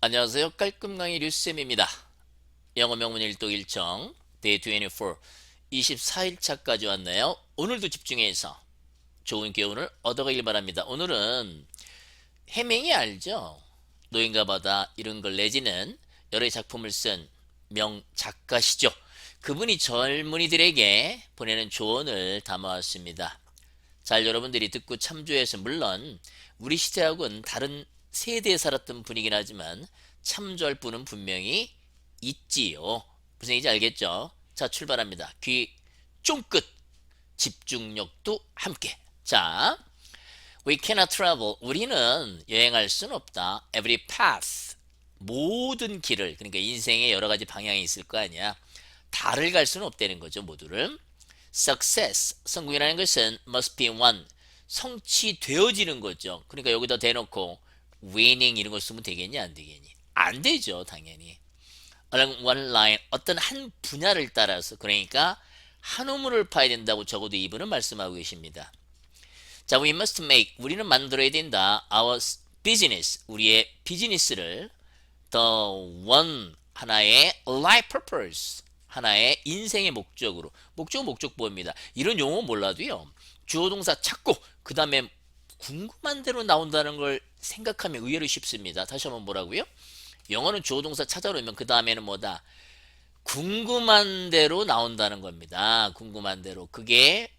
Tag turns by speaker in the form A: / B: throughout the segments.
A: 안녕하세요. 깔끔강의 류쌤입니다. 영어 명문 일독 일정 데이 24 24일차까지 왔네요. 오늘도 집중해서 좋은 교훈을 얻어가길 바랍니다. 오늘은 해맹이 알죠? 노인과 바다 이런 걸 내지는 여러 작품을 쓴 명작가시죠. 그분이 젊은이들에게 보내는 조언을 담아왔습니다. 잘 여러분들이 듣고 참조해서 물론 우리 시대하고는 다른 세대에 살았던 분이긴 하지만 참조할 분은 분명히 있지요. 무슨 얘기인지 알겠죠? 자 출발합니다. 귀 쫑긋 집중력도 함께. 자 We cannot travel. 우리는 여행할 수는 없다. Every path. 모든 길을 그러니까 인생에 여러 가지 방향이 있을 거 아니야. 다를 갈 수는 없다는 거죠. 모두를. Success. 성공이라는 것은 must be won. 성취되어지는 거죠. 그러니까 여기다 대놓고 winning 이런 걸 쓰면 되겠냐 안 되겠니? 안 되죠. 당연히. one line 어떤 한 분야를 따라서 그러니까 한 우물을 파야 된다고 적어도 이분은 말씀하고 계십니다. 자, we must make 우리는 만들어야 된다. our business 우리의 비즈니스를 the one 하나의 life purpose 하나의 인생의 목적으로 목적 목적보입니다. 이런 용어 몰라도요. 주어 동사 찾고 그 다음에 궁금한 대로 나온다는 걸 생각하면 의외로 쉽습니다. 다시 한번 뭐라고요? 영어는 주어 동사 찾아놓으면 그 다음에는 뭐다? 궁금한 대로 나온다는 겁니다. 궁금한 대로. 그게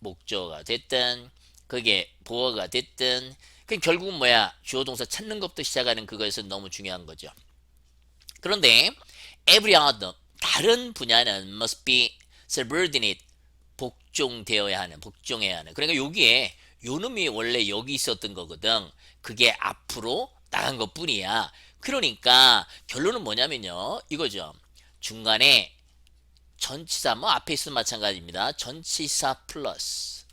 A: 목적어가 됐든 그게 보어가 됐든 그 결국은 뭐야? 주어 동사 찾는 것부터 시작하는 그것은 너무 중요한 거죠. 그런데 every other 다른 분야는 must be subordinate 복종되어야 하는 복종해야 하는 그러니까 여기에 요 놈이 원래 여기 있었던 거거든. 그게 앞으로 나간 것 뿐이야. 그러니까 결론은 뭐냐면요. 이거죠. 중간에 전치사 뭐 앞에 있으면 마찬가지입니다. 전치사 플러스.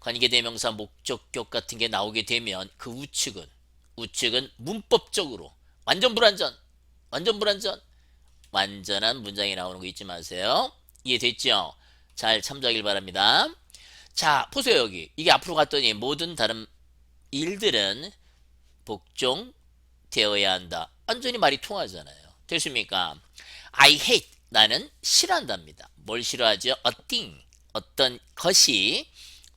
A: 관계 대명사 목적격 같은 게 나오게 되면 그 우측은 우측은 문법적으로 완전 불완전 완전 불완전. 완전한 문장이 나오는 거 잊지 마세요. 이해됐죠? 잘 참조하길 바랍니다. 자, 보세요, 여기. 이게 앞으로 갔더니 모든 다른 일들은 복종되어야 한다. 완전히 말이 통하잖아요. 됐습니까? I hate. 나는 싫어한답니다. 뭘 싫어하죠? A thing. 어떤 것이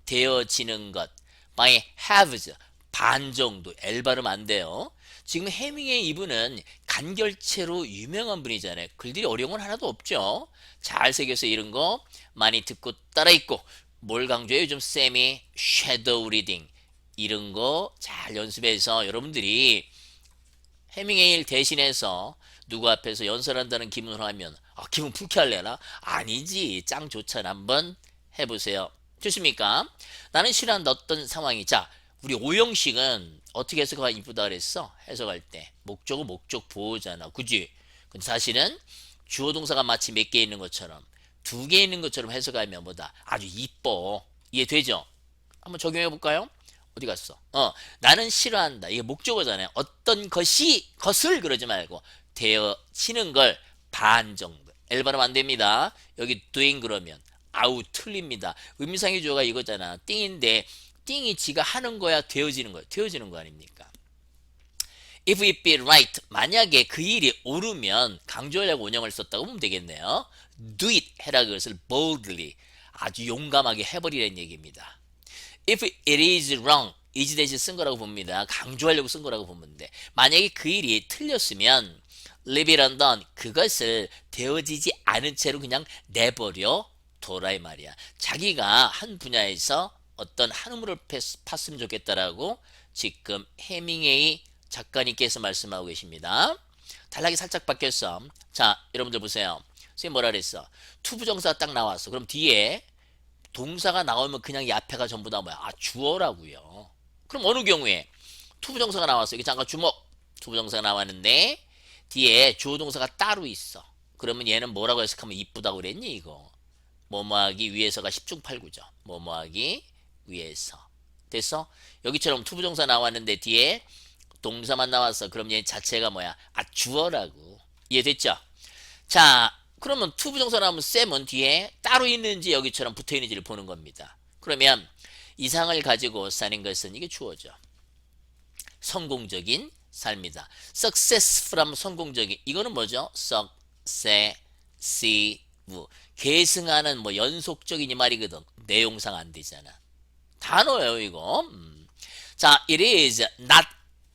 A: 되어지는 것. by haves. 반 정도. L 발음 안 돼요. 지금 해밍의 이분은 간결체로 유명한 분이잖아요. 글들이 어려운 건 하나도 없죠. 잘 새겨서 이런 거 많이 듣고 따라 읽고 뭘 강조해요? 요즘 쌤이 섀도우 리딩 이런 거 잘 연습해서 여러분들이 해밍웨일 대신해서 누구 앞에서 연설한다는 기분을 하면 아, 기분 불쾌할래나? 아니지 짱 좋잖아 한번 해보세요 좋습니까? 나는 싫어한다 어떤 상황이 자 우리 오영식은 어떻게 해석하면 이쁘다 그랬어? 해석할 때 목적은 목적 보호잖아 그지? 근데 사실은 주어 동사가 마치 몇 개 있는 것처럼 두 개 있는 것처럼 해석하면 뭐다? 아주 이뻐. 이해되죠? 한번 적용해 볼까요? 어디 갔어? 어 나는 싫어한다. 이게 목적어잖아요. 어떤 것이 것을 그러지 말고 되어지는 걸 반 정도. 발음 안 됩니다. 여기 doing 그러면 아우 틀립니다. 의미상의 주어가 이거잖아. 띵인데 띵이 지가 하는 거야? 되어지는 거야? 되어지는 거 아닙니까 if it be right 만약에 그 일이 옳으면 강조하려고 원형을 썼다고 보면 되겠네요. Do it 해라 그것을 boldly 아주 용감하게 해버리라는 얘기입니다. If it is wrong is 대신 쓴 거라고 봅니다. 강조하려고 쓴 거라고 보면 돼. 만약에 그 일이 틀렸으면 leave it undone 그것을 되어지지 않은 채로 그냥 내버려 둬라 이 말이야. 자기가 한 분야에서 어떤 한 우물을 팠으면 좋겠다라고 지금 해밍웨이 작가님께서 말씀하고 계십니다. 단락이 살짝 바뀌었어. 자, 여러분들 보세요. 선생님 뭐라 그랬어? 투부정사 딱 나왔어. 그럼 뒤에 동사가 나오면 그냥 이 앞에가 전부 다 뭐야? 아, 주어라고요. 그럼 어느 경우에 투부정사가 나왔어. 이게 잠깐 주목. 투부정사가 나왔는데 뒤에 주어 동사가 따로 있어. 그러면 얘는 뭐라고 해석하면 이쁘다고 그랬니 이거? 뭐뭐하기 위해서가 10중 8구죠. 뭐뭐하기 위해서. 됐어? 여기처럼 투부정사 나왔는데 뒤에 동사만 나왔어. 그럼 얘 자체가 뭐야? 아 주어라고. 이해됐죠? 자, 그러면 투부정사 나오면 쌤은 뒤에 따로 있는지 여기처럼 붙어 있는지를 보는 겁니다. 그러면 이상을 가지고 사는 것은 이게 주어죠. 성공적인 삶이다. successful 하면 성공적인. 이거는 뭐죠? successive. 계승하는 뭐 연속적인 이 말이거든. 내용상 안 되잖아. 단어예요, 이거. 음. 자, it is not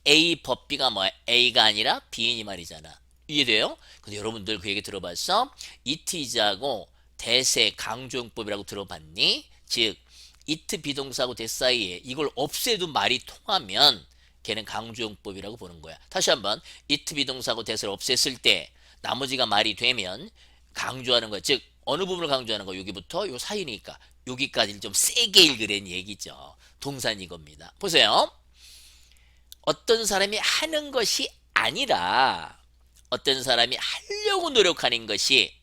A: A 법 B가 뭐야? A가 아니라 B인 이 말이잖아. 이해돼요? 근데 여러분들 그 얘기 들어봤어? is하고 대세 강조용법이라고 들어봤니? 즉 it 비동사하고 대 사이에 이걸 없애도 말이 통하면 걔는 강조용법이라고 보는 거야. 다시 한번 it 비동사하고 대세를 없앴을 때 나머지가 말이 되면 강조하는 거야. 즉 어느 부분을 강조하는 거 여기부터 요 사이니까 여기까지를 좀 세게 읽으란 얘기죠. 동산 이겁니다. 보세요. 어떤 사람이 하는 것이 아니라 어떤 사람이 하려고 노력하는 것이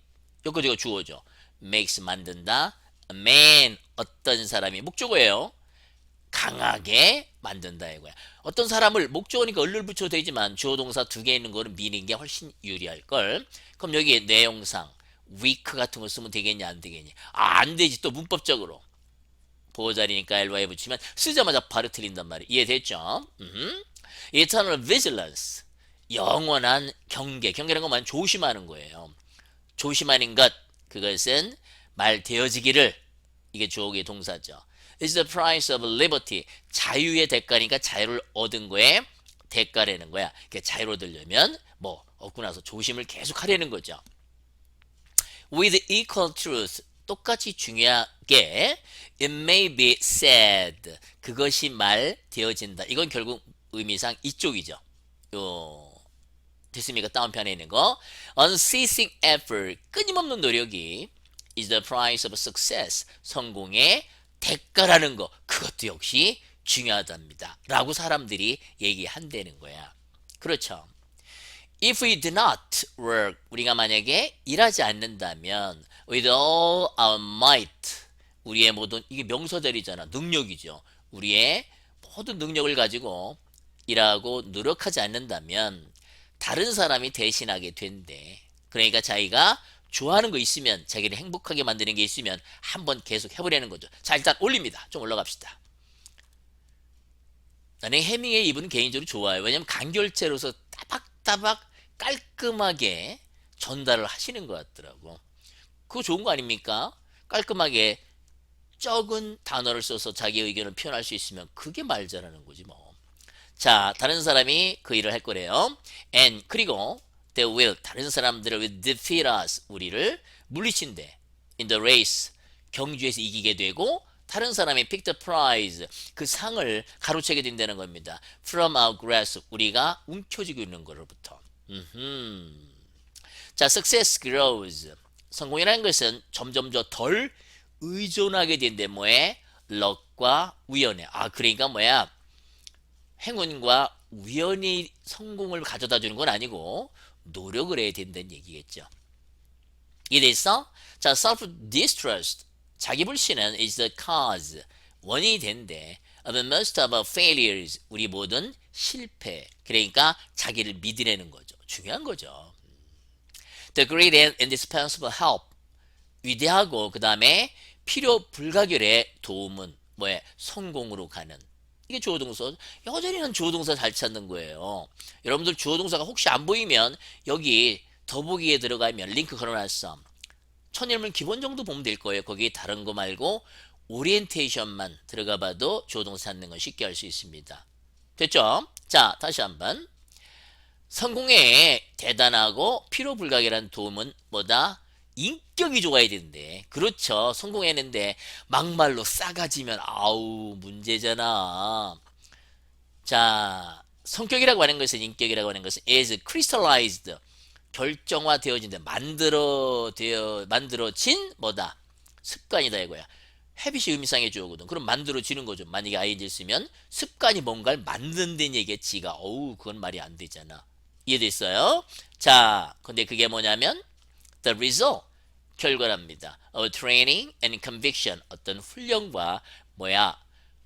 A: 여기가 주어져. makes 만든다. a man 어떤 사람이 목적어예요. 강하게 만든다 이거야. 어떤 사람을 목적어니까 얼를 붙여도 되지만 주어 동사 두 개 있는 거는 미는 게 훨씬 유리할 걸. 그럼 여기 내용상 weak 같은 거 쓰면 되겠냐 안 되겠냐? 아, 안 되지 또 문법적으로. 보호자리니까 el와에 붙이면 쓰자마자 바로 틀린단 말이에요. 이해됐죠? 음. Eternal vigilance 영원한 경계. 경계라는 것만 조심하는 거예요. 조심하는 것 그것은 말 되어지기를 이게 주어의 동사죠. is the price of liberty. 자유의 대가니까 자유를 얻은 거에 대가라는 거야. 그러니까 자유를 얻으려면 뭐 얻고 나서 조심을 계속 하려는 거죠. with equal truth. 똑같이 중요하게 it may be said. 그것이 말 되어진다. 이건 결국 의미상 이쪽이죠. 요 됐습니까? 다운편에 있는 거. unceasing effort. 끊임없는 노력이 is the price of success. 성공의 대가라는 거. 그것도 역시 중요하답니다. 라고 사람들이 얘기한다는 거야. 그렇죠. If we do not work, 우리가 만약에 일하지 않는다면, with all our might, 우리의 모든, 이게 명사들이잖아. 능력이죠. 우리의 모든 능력을 가지고 일하고 노력하지 않는다면, 다른 사람이 대신하게 된대. 그러니까 자기가 좋아하는 거 있으면, 자기를 행복하게 만드는 게 있으면, 한번 계속 해보려는 거죠. 자, 일단 올립니다. 좀 올라갑시다. 나는 해밍의 입은 개인적으로 좋아요. 왜냐면 간결체로서 따박따박 깔끔하게 전달을 하시는 것 같더라고. 그거 좋은 거 아닙니까? 깔끔하게 적은 단어를 써서 자기 의견을 표현할 수 있으면 그게 말 잘하는 거지 뭐. 자, 다른 사람이 그 일을 할 거래요. And 그리고 they will 다른 사람들을 will defeat us 우리를 물리친대. in the race 경주에서 이기게 되고 다른 사람이 pick the prize 그 상을 가로채게 된다는 겁니다. from our grasp 우리가 움켜쥐고 있는 거로부터. 음흠. 자, success grows. 성공이라는 것은 점점 더덜 의존하게 된대 뭐에 럭과 우연에. 아, 그러니까 뭐야? 행운과 우연히 성공을 가져다 주는 건 아니고 노력을 해야 된다는 얘기겠죠. 이래서 자, self-distrust 자기 불신은 is the cause 원인이 된대 of most of our failures 우리 모든 실패 그러니까 자기를 믿으려는 거죠. 중요한 거죠. The great and indispensable help 위대하고 그 다음에 필요 불가결의 도움은 뭐에 성공으로 가는 이게 주어 동사 여전히는 주어 동사 잘 찾는 거예요. 여러분들 주어 동사가 혹시 안 보이면 여기 더보기에 들어가면 링크 걸어놨어. 천일문 기본 정도 보면 될 거예요. 거기 다른 거 말고 오리엔테이션만 들어가 봐도 주어 동사 찾는 건 쉽게 할 수 있습니다. 됐죠? 자, 다시 한번. 성공에 대단하고 필요 불가결한 도움은 뭐다? 인격이 좋아야 되는데. 그렇죠. 성공했는데 막말로 싸가지면 아우 문제잖아. 자 성격이라고 하는 것은 인격이라고 하는 것은 is crystallized. 결정화되어진다. 만들어 되어 만들어진 뭐다? 습관이다 이거야. 헤빗이 의미상의 주어거든. 그럼 만들어지는 거죠. 만약에 ing 쓰면 습관이 뭔가를 만든다는 얘기겠지가. 어우 그건 말이 안 되잖아. 이해됐어요? 자 근데 그게 뭐냐면 the result 결과랍니다. A training and conviction 어떤 훈련과 뭐야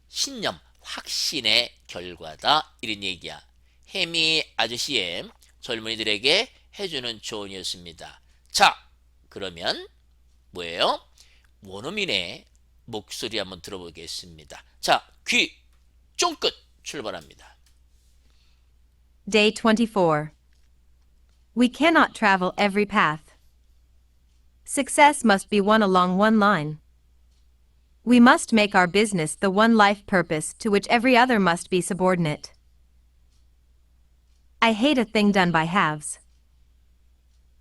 A: 신념 확신의 결과다 이런 얘기야. 해미 아저씨의 젊은이들에게 해주는 조언이었습니다. 자 그러면 뭐예요? 원어민의 목소리 한번 들어보겠습니다. 자 귀 쫑긋 출발합니다.
B: Day 24. We cannot travel every path. Success must be won along one line. We must make our business the one life purpose to which every other must be subordinate. I hate a thing done by halves.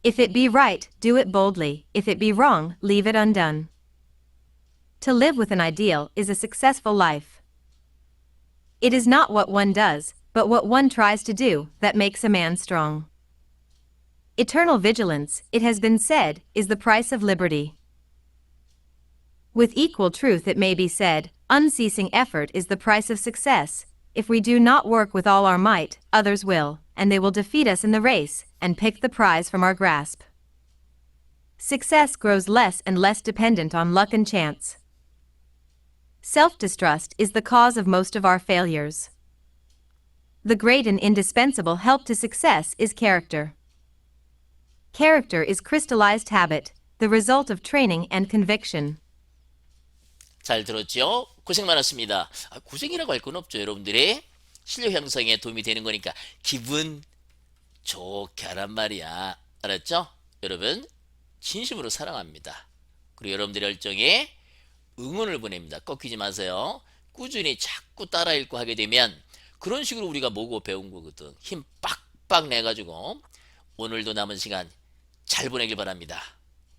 B: If it be right, do it boldly, if it be wrong, leave it undone. To live with an ideal is a successful life. It is not what one does, but what one tries to do, that makes a man strong. Eternal vigilance, it has been said, is the price of liberty. With equal truth, it may be said, unceasing effort is the price of success. If we do not work with all our might, others will, and they will defeat us in the race and pick the prize from our grasp. Success grows less and less dependent on luck and chance. Self distrust is the cause of most of our failures. The great and indispensable help to success is character. Character is crystallized habit, the result of training and conviction.
A: 잘 들었죠? 고생 많았습니다. 아, 고생이라고 할 건 없죠. 여러분들의 실력 향상에 도움이 되는 거니까 기분 좋게 하란 말이야. 알았죠? 여러분 진심으로 사랑합니다. 그리고 여러분들의 열정에 응원을 보냅니다. 꺾이지 마세요. 꾸준히 자꾸 따라 읽고 하게 되면 그런 식으로 우리가 모고 배운 거거든. 힘 빡빡 내가지고 오늘도 남은 시간 잘 보내길 바랍니다.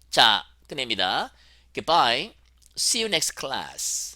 A: 자, 끝냅니다. Goodbye. See you next class.